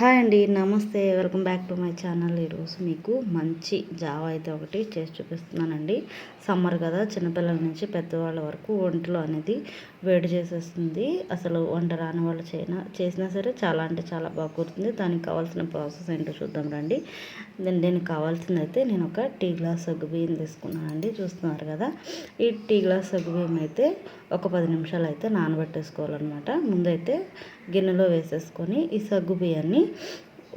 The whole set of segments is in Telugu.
హాయ్ అండి నమస్తే. Welcome back to my channel. ఈరోజు మీకు మంచి జావ అయితే ఒకటి చేసి చూపిస్తున్నానండి. సమ్మర్ కదా చిన్నపిల్లల నుంచి పెద్దవాళ్ళ వరకు ఒంట్లో అనేది వేడి చేసేస్తుంది. అసలు వంట రాని వాళ్ళు చేయినా చేసినా సరే చాలా అంటే చాలా బాగా దానికి కావాల్సిన ప్రాసెస్ ఏంటో చూద్దాం రండి. దీనికి కావాల్సింది అయితే నేను ఒక టీ గ్లాస్ సగ్గు బియ్యం తీసుకున్నానండి. చూస్తున్నారు కదా ఈ టీ గ్లాస్ సగ్గు బియ్యం అయితే ఒక పది నిమిషాలు అయితే నానబెట్టేసుకోవాలన్నమాట. ముందైతే గిన్నెలో వేసేసుకొని ఈ సగ్గు బియ్యాన్ని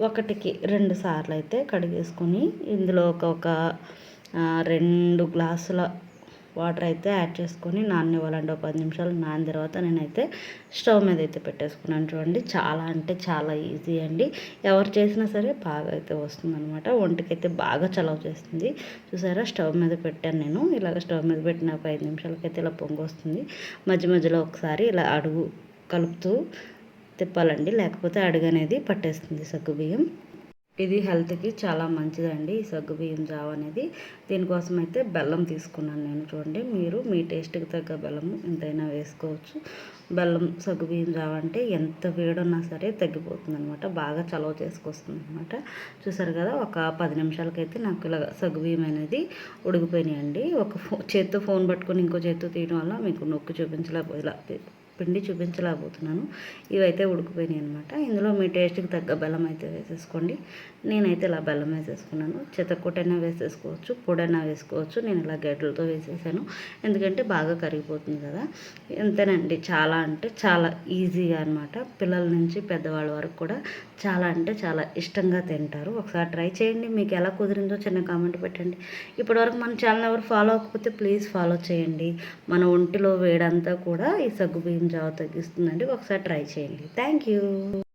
ఒకటికి రెండు సార్లు అయితే కడిగేసుకొని ఇందులో ఒక ఒక రెండు గ్లాసుల వాటర్ అయితే యాడ్ చేసుకొని నాననివ్వాలండి. ఒక పది నిమిషాలు నానిన తర్వాత నేనైతే స్టవ్ మీద అయితే పెట్టేసుకున్నాను. చూడండి చాలా అంటే చాలా ఈజీ అండి. ఎవరు చేసినా సరే బాగా అయితే వస్తుంది అనమాట వంటకైతే బాగా చలవ చేస్తుంది. చూసారా స్టవ్ మీద పెట్టాను నేను. ఇలాగ స్టవ్ మీద పెట్టిన ఒక ఐదు నిమిషాలకైతే ఇలా పొంగు వస్తుంది మధ్య మధ్యలో ఒకసారి ఇలా అడుగు కలుపుతూ తిప్పాలండి లేకపోతే అడుగనేది పట్టేస్తుంది సగ్గుబియ్యం ఇది హెల్త్కి చాలా మంచిదండి ఈ సగ్గుబియ్యం జావ అనేది. దీనికోసం అయితే బెల్లం తీసుకున్నాను నేను చూడండి మీరు మీ టేస్ట్కి తగ్గ బెల్లం ఎంతైనా వేసుకోవచ్చు. బెల్లం సగ్గుబియ్యం జావ అంటే ఎంత వేడున్నా సరే తగ్గిపోతుంది అనమాట బాగా చలవ చేసుకొస్తుంది అనమాట చూసారు కదా ఒక పది నిమిషాలకైతే నాకు ఇలా సగ్గుబియ్యం అనేది ఉడికిపోయినాయండి. ఒక ఫో చేత్తో ఫోన్ పట్టుకొని ఇంకో చేత్తో తీయడం వల్ల మీకు నొక్కి చూపించలేకపోయి పిండి చూపించలేకపోతున్నాను. ఇవైతే ఉడికిపోయినాయి అనమాట ఇందులో మీ టేస్ట్కి తగ్గ బెల్లం అయితే వేసేసుకోండి. నేనైతే ఇలా బెల్లం వేసేసుకున్నాను. చితక్కొట్టైనా వేసేసుకోవచ్చు పొడైనా వేసుకోవచ్చు. నేను ఇలా గడ్డలతో వేసేసాను. ఎందుకంటే బాగా కరిగిపోతుంది కదా. ఎంతేనండి చాలా అంటే చాలా ఈజీగా అనమాట పిల్లల నుంచి పెద్దవాళ్ళ వరకు కూడా చాలా అంటే చాలా ఇష్టంగా తింటారు. ఒకసారి ట్రై చేయండి. మీకు ఎలా కుదిరిందో చిన్న కామెంట్ పెట్టండి. ఇప్పటివరకు మన ఛానల్ ఎవరు ఫాలో అవ్వకపోతే ప్లీజ్ ఫాలో చేయండి. మన ఒంటిలో వేడంతా కూడా ఈ సగ్గు బియ్యం జావ తగ్గిస్తుందండి. ఒకసారి ట్రై చేయండి. Thank you.